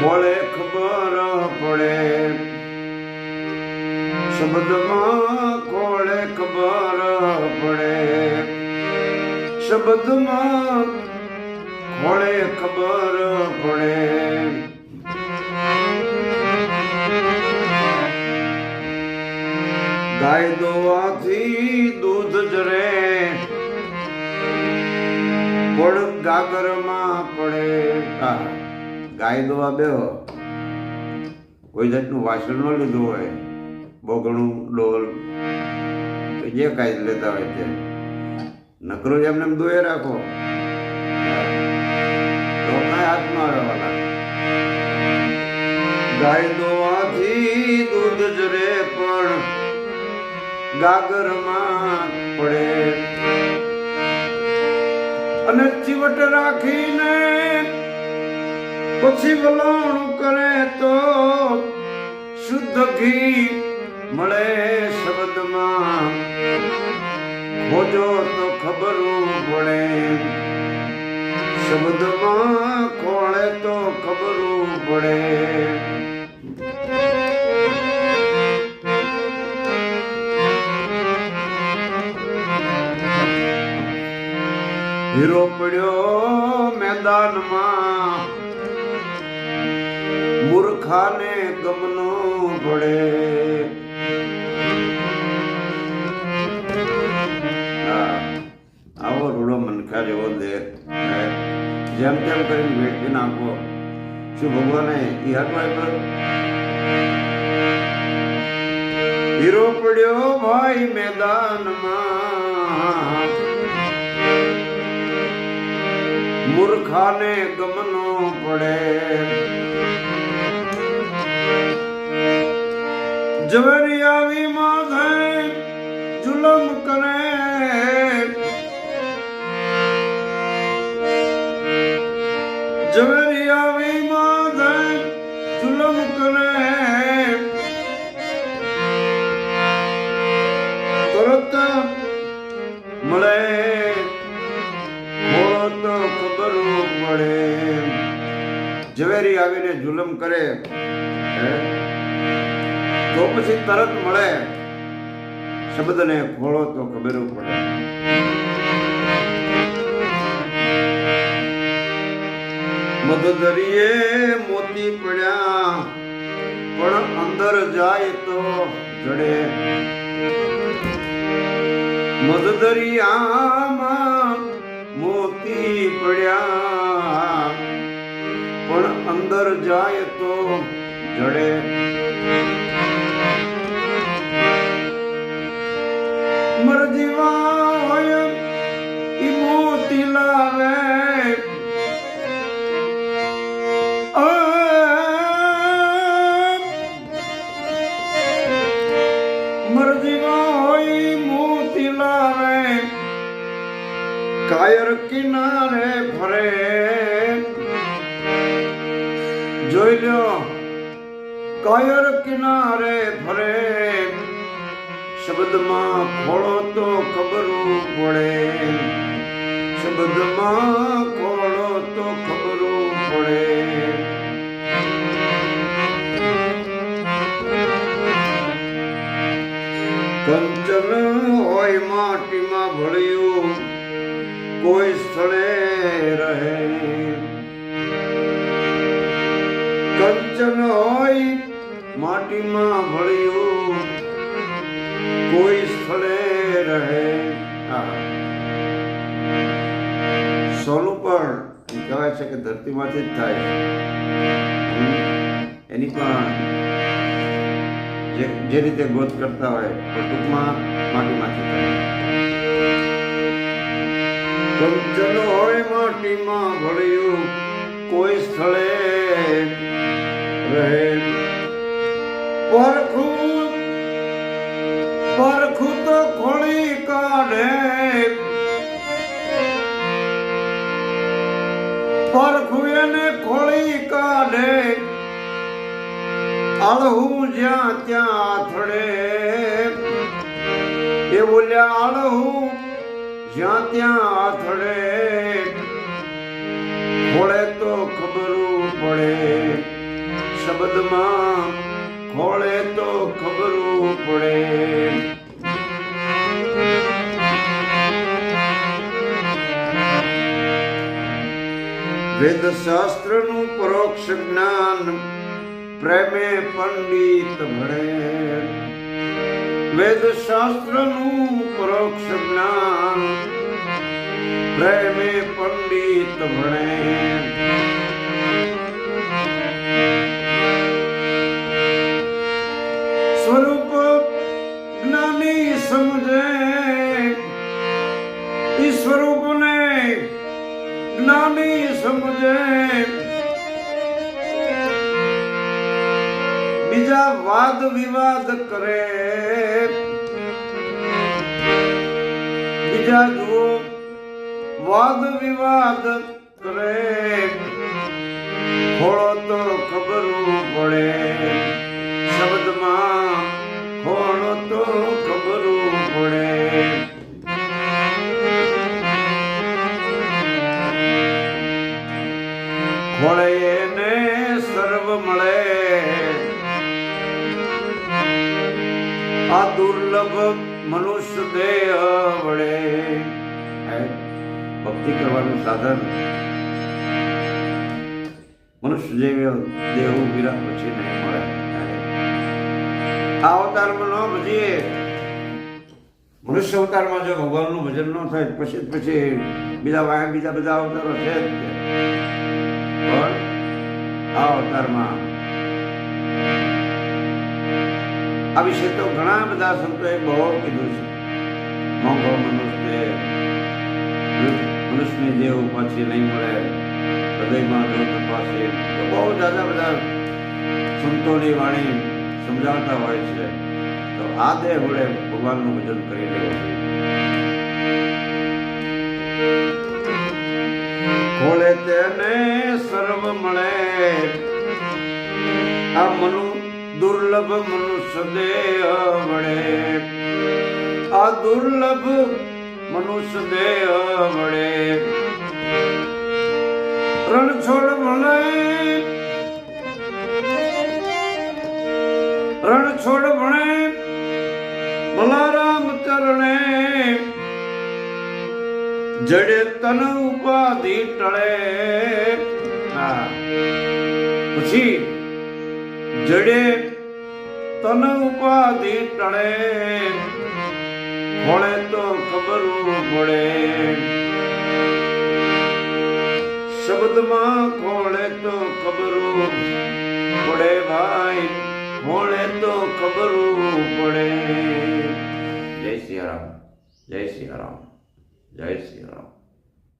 ખોળે ખબર પડે. શબ્દમાં કોળે ખબર પડે. શબ્દમાં ખોળે ખબર પડે. ગાય દોવાથી દૂધ જરે. પણ ગાગરમાં પડે. ગાય દોવા બેહો. કોઈ જાતનું વાસણ ન લીધું હોય, બોગણું, ડોલ જે કાંઈ લેતા હોય તે. નકરું એમને એમ દોયે રાખો. કાંઈ હાથમાં રહેવાના ગાય દોવાથી દૂધ જરે પણ ગાગરમાં પડે. અને ચીવટ રાખીને પછી વલણ કરે તો શુદ્ધ ઘી મળે શબ્દમાં. ખોજો તો ખબર પડે શબ્દમાં ખોળે તો ખબર પડે હીરો પડ્યો મેદાનમાં. મૂર્ખાને ગમનો ભળે આવો રૂડો મનખા જેવો દે. જેમ તેમ કરીને વેઠી નાખો શું ભગવાને ઈ પણ હીરો પડ્યો ભાઈ મેદાનમાં. મૂર્ખાને ગમનો પડે. ઝવેરી આવી માધે જુલમ કરે. ઝવેરી આવી માધે જુલમ કરે. તરત મળે મોત ખબર પડે. ઝવેરી આવીને જુલમ કરે. હે? તો પછી તરત મળે. શબ્દને ખોળો તો ખબર પડે. મધદરીએ મોતી પડ્યા, પણ અંદર જાય તો જડે. મધદરિયામાં મોતી પડ્યા, પણ અંદર જાય તો જડે. કાયર કિનારે ફરે જોઈ લો, કાયર કિનારે ફરે શબ્દમાં ખોળો તો ખબરું પડે. શબ્દમાં ખોળો તો ખબરું પડે. કંચન હોય માટીમાં ભળ્યું. કોઈ સ્થળે રહે. કંચન હોય માટીમાં ભળ્યું, કોઈ સ્થળે રહે. સોનું પણ કહેવાય છે કે ધરતીમાંથી જ થાય. એની પણ જે જે રીતે ગોત કરતા હોય, પણ ટૂંકમાં માટીમાંથી થાય. માટીમાં ભળ્યું, કોઈ સ્થળે રહે પરખું પરખું તો ખોળી કાઢે. પરખું એને ખોળી કાઢે. આળહું જ્યાં ત્યાં આથડે એ બોલ્યા, આળહું જ્યાં ત્યાં આથડે ખોળે તો ખબરું પડે. શબ્દમાં ખોળે તો ખબરું પડે. વેદ શાસ્ત્રનું પરોક્ષ જ્ઞાન પ્રેમે પંડિત ભણે. વેદ શાસ્ત્રનું પરોક્ષ જ્ઞાન પ્રેમે પંડિત ભણે. સ્વરૂપ જ્ઞાની સમજે. ઈ સ્વરૂપને જ્ઞાની સમજે. બીજા વાદ વિવાદ કરે. બીજા જુઓ, વાદ વિવાદ કરે. ખોળો તો ખબર પડે. શબ્દમાં ખોળો તો ભક્તિ કરવાનું સાધન. મનુષ્ય જેવી દેહ વિરા પછી નહીં મળે. આ અવતારમાં ન ભજીએ. મનુષ્ય અવતારમાં જો ભગવાનનું ભજન ન થાય પછી પછી બીજા વાયા બીજા બધા અવતારો છે પણ આ અવતારમાં આ વિશે તો ઘણા બધા સંતોએ બહુ કીધું છે. મોંઘો મનુષ્ય મનુષ્યની દેહ પાછી નહીં મળે. હૃદયમાં જો તપાસે તો બહુ જાજા બધા સંતોની વાણી સમજાવતા હોય છે. તો આ દેહ વડે ભગવાનનું ભજન કરી લેવું ભોળે તેને સર્વ મળે. આ મનુ દુર્લભ મનુષ્ય દેહ વડે. આ દુર્લભ મનુષ્ય દેહ મળે રણ છોડ મળે રણ છોડ ભણે બલારામ ચરણે. જડે તન ઉપાધિ ટળે. પછી જડે તન ઉપાધિ ટળે. ખોળે તો ખબર પડે શબ્દમાં ખોળે તો ખબર પડે ભાઈ ખોળે તો ખબર પડે જય શ્રી રામ, જય સિયા રામ, જય શ્રી રામ.